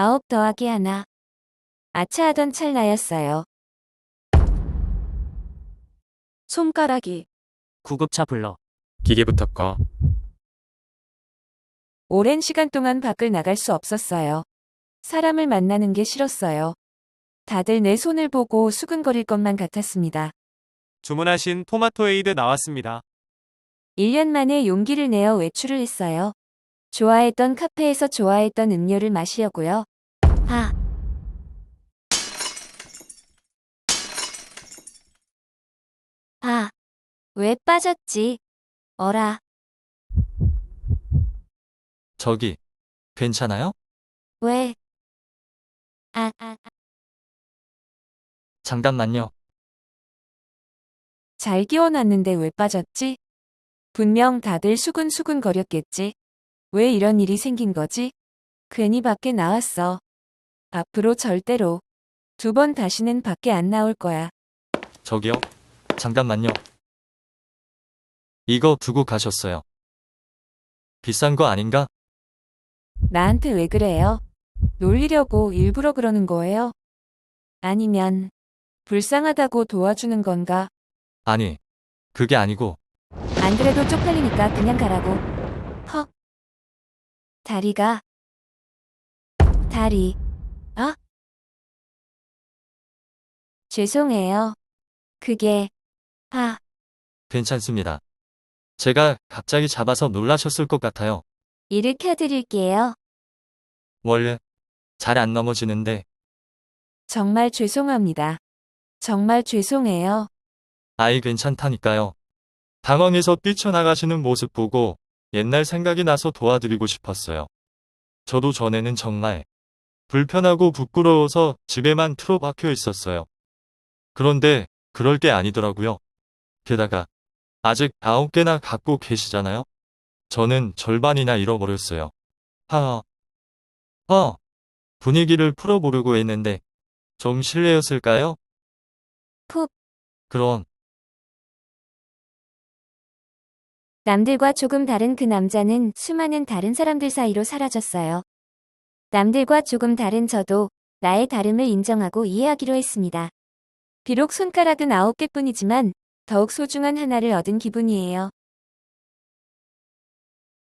아홉 더하기 하나. 아차하던 찰나였어요. 손가락이 구급차 불러. 기계부터 꺼. 오랜 시간 동안 밖을 나갈 수 없었어요. 사람을 만나는 게 싫었어요. 다들 내 손을 보고 수근거릴 것만 같았습니다. 주문하신 토마토 에이드 나왔습니다. 1년 만에 용기를 내어 외출을 했어요. 좋아했던 카페에서 좋아했던 음료를 마시려고요. 아. 아. 왜 빠졌지? 어라. 저기, 괜찮아요? 왜? 아, 아, 아. 잠깐만요. 잘 끼워놨는데 왜 빠졌지? 분명 다들 수근수근 거렸겠지. 왜 이런 일이 생긴 거지? 괜히 밖에 나왔어. 앞으로 절대로 두 번 다시는 밖에 안 나올 거야. 저기요. 잠깐만요. 이거 두고 가셨어요. 비싼 거 아닌가? 나한테 왜 그래요? 놀리려고 일부러 그러는 거예요? 아니면 불쌍하다고 도와주는 건가? 아니, 그게 아니고, 안 그래도 쪽팔리니까 그냥 가라고. 헉. 다리가. 다리. 죄송해요. 그게. 아, 괜찮습니다. 제가 갑자기 잡아서 놀라셨을 것 같아요. 일으켜 드릴게요. 원래 잘 안 넘어지는데, 정말 죄송합니다. 정말 죄송해요. 아이 괜찮다니까요. 당황해서 뛰쳐나가시는 모습 보고 옛날 생각이 나서 도와드리고 싶었어요. 저도 전에는 정말 불편하고 부끄러워서 집에만 틀어박혀 있었어요. 그런데 그럴 게 아니더라고요. 게다가 아직 아홉 개나 갖고 계시잖아요. 저는 절반이나 잃어버렸어요. 하하. 어. 분위기를 풀어보려고 했는데 좀 실례였을까요? 푹. 그럼 남들과 조금 다른 그 남자는 수많은 다른 사람들 사이로 사라졌어요. 남들과 조금 다른 저도 나의 다름을 인정하고 이해하기로 했습니다. 비록 손가락은 아홉 개뿐이지만 더욱 소중한 하나를 얻은 기분이에요.